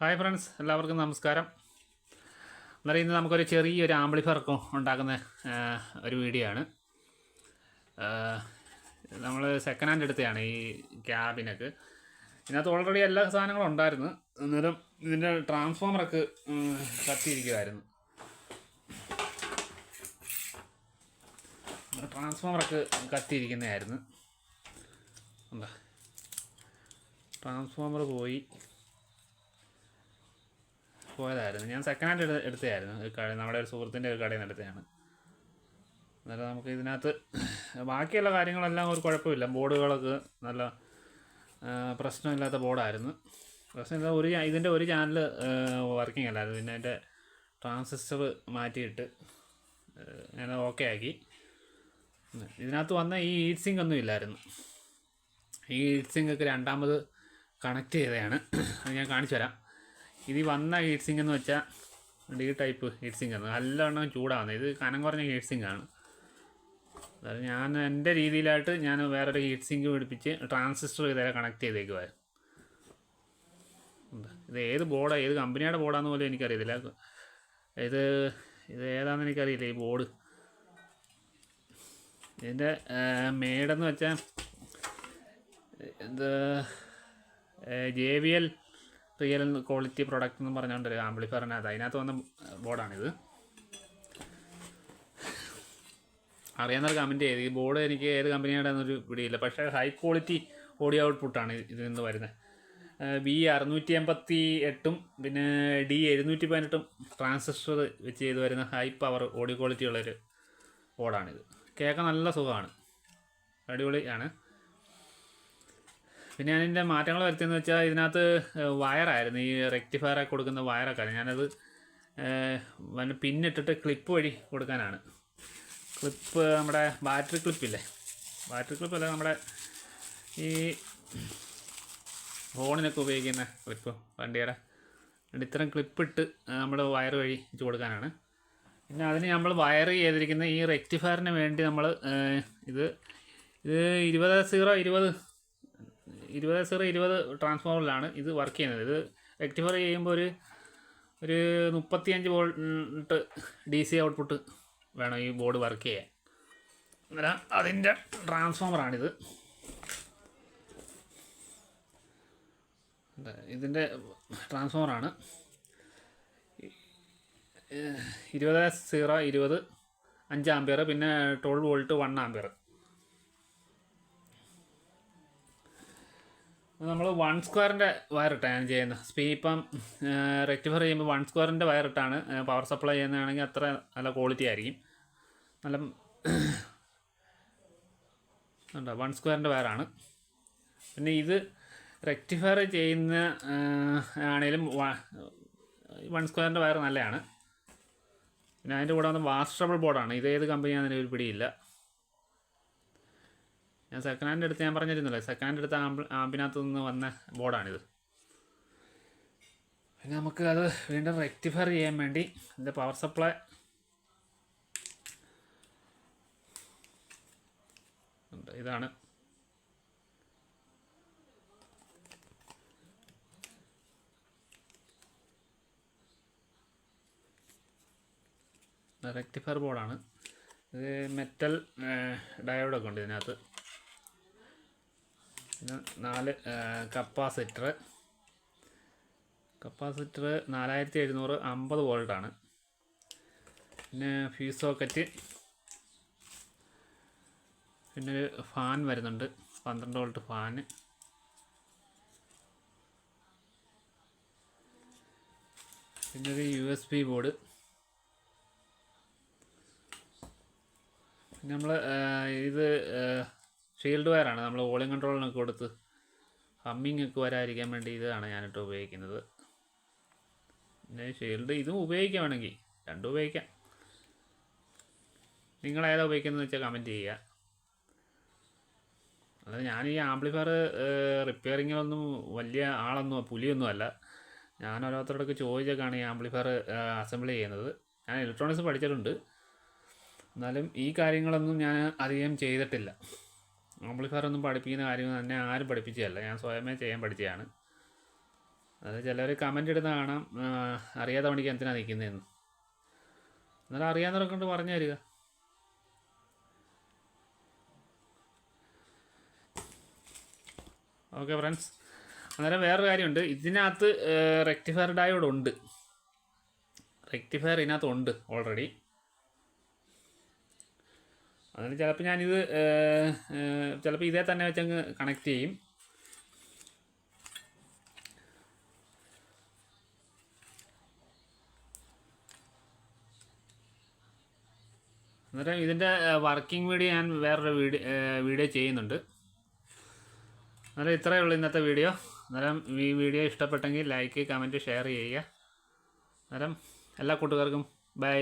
Hi friends എല്ലാവർക്കും നമസ്കാരം. അന്നേരം ഇന്ന് നമുക്കൊരു ചെറിയൊരു ആംപ്ലിഫയർ ഒക്കെ ഉണ്ടാക്കുന്ന ഒരു വീഡിയോ ആണ്. നമ്മൾ സെക്കൻഡ് ഹാൻഡ് എടുത്തതാണ് ഈ ക്യാബിനൊക്കെ. ഇതിനകത്ത് ഓൾറെഡി എല്ലാ സാധനങ്ങളും ഉണ്ടായിരുന്നു. അന്നേരം ഇതിന്റെ ട്രാൻസ്ഫോമറൊക്കെ കത്തിയിരിക്കുമായിരുന്നു ട്രാൻസ്ഫോമറൊക്കെ കത്തിയിരിക്കുന്നതായിരുന്നു. ട്രാൻസ്ഫോമർ പോയി. പോയതായിരുന്നു. ഞാൻ സെക്കൻഡ് ഹാൻഡ് എടുത്ത എടുത്തതായിരുന്നു നമ്മുടെ ഒരു സുഹൃത്തിന്റെ ഒരു കടയിൽ നിന്ന് എടുത്തതാണ്. നമുക്ക് ഇതിനകത്ത് ബാക്കിയുള്ള കാര്യങ്ങളെല്ലാം ഒരു കുഴപ്പമില്ല. ബോർഡുകളൊക്കെ നല്ല പ്രശ്നമില്ലാത്ത ബോർഡായിരുന്നു. പ്രശ്നമില്ല ഒരു ഇതിന്റെ ഒരു ചാനൽ വർക്കിംഗ് അല്ലായിരുന്നു. പിന്നെ അതിന്റെ ട്രാൻസിസ്റ്റർ മാറ്റിയിട്ട് ഞാൻ ഓക്കെ ആക്കി. ഇതിനകത്ത് വന്ന ഈ ഹീറ്റ് സിങ്ക് ഒന്നും ഇല്ലായിരുന്നു. ഈ ഹീറ്റ് സിങ്ക് ഒക്കെ രണ്ടാമത് കണക്ട് ചെയ്തതാണ്. അത് ഞാൻ കാണിച്ചു തരാം ഇത് വന്ന ഹീറ്റ് സിങ്ക് എന്ന് വെച്ചാൽ ഡി ടൈപ്പ് ഹീറ്റ് സിങ്ക് ആണ്. നല്ലവണ്ണം ചൂടാവുന്നത് ഇത് കനം കുറഞ്ഞ ഹീറ്റ് സിങ്ക് ആണ്. അതായത് ഞാൻ എന്റെ രീതിയിലായിട്ട് ഞാൻ വേറൊരു ഹീറ്റ് സിങ്ക് പിടിപ്പിച്ച് ട്രാൻസിസ്റ്റർ ഇതേ കണക്ട് ചെയ്തേക്കുമായിരുന്നു ഇത് ഏത് ബോർഡാണ് ഏത് കമ്പനിയുടെ ബോർഡാന്ന് പോലും എനിക്കറിയത്തില്ല. ഇത് ഇത് ഏതാണെന്ന് എനിക്കറിയില്ല ഈ ബോർഡ് ഇതിന്റെ മേഡെന്ന് വെച്ചാൽ ഇത് J V L real quality product എന്ന് പറഞ്ഞുകൊണ്ട് ഒരു ആംപ്ലിഫയറിനകത്ത് അതിനകത്ത് വന്ന ബോർഡാണിത്. അറിയാവുന്നൊരു കമന്റ് ചെയ്ത് ഈ ബോർഡ് എനിക്ക് ഏത് കമ്പനിയുടെ എന്നൊരു പിടിയില്ല. പക്ഷേ ഹൈ ക്വാളിറ്റി ഓഡിയോ ഔട്ട്പുട്ടാണ് ഇതിൽ നിന്ന് വരുന്നത്. ബി അറുന്നൂറ്റി എൺപത്തി എട്ടും പിന്നെ ഡി എഴുന്നൂറ്റി പതിനെട്ടും ട്രാൻസിസ്റ്റർ വെച്ച് ചെയ്ത് വരുന്ന ഹൈ പവർ ഓഡിയോ ക്വാളിറ്റി ഉള്ളൊരു ബോർഡാണിത് കേൾക്കാൻ നല്ല സുഖമാണ്. അടിപൊളിയാണ്. പിന്നെ ഞാൻ ഇതിന്റെ മാറ്റങ്ങൾ വരുത്തിയെന്ന് വെച്ചാൽ ഇതിനകത്ത് വയറായിരുന്നു. ഈ റെക്ടിഫയർ കൊടുക്കുന്ന വയറൊക്കെ ഞാനത് പിന്നിട്ടിട്ട് ക്ലിപ്പ് വഴി കൊടുക്കാനാണ്. ക്ലിപ്പ് നമ്മുടെ ബാറ്ററി ക്ലിപ്പില്ലേ ബാറ്ററി ക്ലിപ്പ് ക്ലിപ്പല്ല നമ്മുടെ ഈ ഫോണിനൊക്കെ ഉപയോഗിക്കുന്ന ക്ലിപ്പ്. വണ്ടിയുടെ ഇത്തരം ക്ലിപ്പിട്ട് നമ്മൾ വയർ വഴി വെച്ച് കൊടുക്കാനാണ്. പിന്നെ അതിന് നമ്മൾ വയർ ചെയ്തിരിക്കുന്ന ഈ റെക്ടിഫയറിന് വേണ്ടി നമ്മൾ ഇത് ഇത് ഇരുപത് സീറോ ഇരുപത് ഇരുപത് സീറോ ഇരുപത് ട്രാൻസ്ഫോമറിലാണ് ഇത് വർക്ക് ചെയ്യുന്നത്. ഇത് റെക്ടിഫൈ ചെയ്യുമ്പോൾ ഒരു ഒരു മുപ്പത്തിയഞ്ച് വോൾട്ട് ഡി സി ഔട്ട്പുട്ട് വേണം ഈ ബോർഡ് വർക്ക് ചെയ്യാൻ. അന്നേരം അതിന്റെ ട്രാൻസ്ഫോമറാണിത്. ഇതിന്റെ ട്രാൻസ്ഫോമറാണ്. ഇരുപത് സീറോ ഇരുപത് അഞ്ച് ആംപിയർ പിന്നെ ട്വൽവ് വോൾട്ട് വൺ ആംപിയർ നമ്മൾ വൺ സ്ക്വയറിന്റെ വയറിട്ടാണ് ഞാൻ ചെയ്യുന്നത്. സ്പീ ഇപ്പം റെക്ടിഫർ ചെയ്യുമ്പോൾ വൺ സ്ക്വയറിന്റെ വയറിട്ടാണ് പവർ സപ്ലൈ ചെയ്യുന്നതാണെങ്കിൽ അത്ര നല്ല ക്വാളിറ്റി ആയിരിക്കും. നല്ല വൺ സ്ക്വയറിന്റെ വയറാണ് പിന്നെ ഇത് റെക്ടിഫയർ ചെയ്യുന്ന ആണെങ്കിലും വൺ സ്ക്വയറിന്റെ വയർ നല്ലതാണ്. പിന്നെ അതിന്റെ കൂടെ വന്ന് വാസ്റ്റബിൾ ബോർഡാണ് ഇത് ഏത് കമ്പനിയാണെന്ന് ഒരു പിടിയില്ല. ഞാൻ സെക്കൻഡ് ഹാൻഡ് എടുത്ത് ഞാൻ പറഞ്ഞിരുന്നല്ലോ സെക്കൻഡ് ഹാൻഡ് എടുത്ത ആമ്പ് ആമ്പിനകത്ത് നിന്ന് വന്ന ബോർഡാണിത്. പിന്നെ നമുക്ക് അത് വീണ്ടും റെക്ടിഫയർ ചെയ്യാൻ വേണ്ടി ഇതിന്റെ പവർ സപ്ലൈ ഇതാണ്. റെക്ടിഫയർ ബോർഡാണ് ഇത് മെറ്റൽ ഡയോഡൊക്കെ ഉണ്ട് ഇതിനകത്ത്. പിന്നെ നാല് കപ്പാസിറ്റർ കപ്പാസിറ്റർ നാലായിരത്തി എഴുന്നൂറ് അമ്പത് വോൾട്ടാണ്. പിന്നെ ഫ്യൂസ് സോക്കറ്റ്. പിന്നെ ഒരു ഫാൻ വരുന്നുണ്ട് പന്ത്രണ്ട് വോൾട്ട് ഫാന്. പിന്നെ ഒരു യു എസ് ബി ബോർഡ്. പിന്നെ നമ്മൾ ഇത് ഷീൽഡ് വയറാണ് നമ്മൾ വോളിയം കൺട്രോളിനൊക്കെ കൊടുത്ത് ഹമ്മിങ് ഒക്കെ വരാതിരിക്കാൻ വേണ്ടി ഇതാണ് ഞാനിട്ട് ഉപയോഗിക്കുന്നത്. പിന്നെ ഷീൽഡ് ഇതും ഉപയോഗിക്കാം വേണമെങ്കിൽ രണ്ടും ഉപയോഗിക്കാം. നിങ്ങൾ ഏതാ ഉപയോഗിക്കുന്നത് വെച്ചാൽ കമന്റ് ചെയ്യുക. അല്ലാതെ ഞാൻ ഈ ആംപ്ലിഫയർ റിപ്പയറിങ്ങിലൊന്നും വലിയ ആളൊന്നും പുലിയൊന്നും അല്ല. ഞാൻ ഓരോരുത്തരോടൊക്കെ ചോദിച്ചൊക്കെയാണ് ഈ ആംപ്ലിഫയർ അസംബിൾ ചെയ്യുന്നത്. ഞാൻ ഇലക്ട്രോണിക്സ് പഠിച്ചിട്ടുണ്ട്. എന്നാലും ഈ കാര്യങ്ങളൊന്നും ഞാൻ അധികം ചെയ്തിട്ടില്ല. ആംപ്ലിഫയർ ഒന്നും പഠിപ്പിക്കുന്ന കാര്യം തന്നെ ആരും പഠിപ്പിച്ചതല്ല. ഞാൻ സ്വയമേ ചെയ്യാൻ പഠിച്ചതാണ് അത് ചിലർ കമന്റ് ഇടുന്ന കാണാം. ആ, അറിയാത്ത പണിക്ക് എന്തിനാ നിൽക്കുന്നതെന്ന് എന്നാലും അറിയാവുന്നവരെ കൊണ്ട് പറഞ്ഞു തരിക. ഓക്കെ ഫ്രണ്ട്സ് അന്നേരം വേറൊരു കാര്യമുണ്ട്. ഇതിനകത്ത് റെക്ടിഫയർ ഡയോഡ് ഉണ്ട്. റെക്ടിഫയർ ഇതിനകത്ത് ഉണ്ട് ഓൾറെഡി അതിന് ചിലപ്പോൾ ഞാനിത് ചിലപ്പോൾ ഇതേ തന്നെ വെച്ചങ്ങ് കണക്ട് ചെയ്യും. അന്നേരം ഇതിന്റെ വർക്കിംഗ് വീഡിയോ ഞാൻ വേറൊരു വീഡിയോ വീഡിയോ ചെയ്യുന്നുണ്ട്. അന്നേരം ഇത്രയേ ഉള്ളൂ ഇന്നത്തെ വീഡിയോ. അന്നേരം ഈ വീഡിയോ ഇഷ്ടപ്പെട്ടെങ്കിൽ ലൈക്ക് കമന്റ് ഷെയർ ചെയ്യുക. അന്നേരം എല്ലാ കൂട്ടുകാർക്കും ബൈ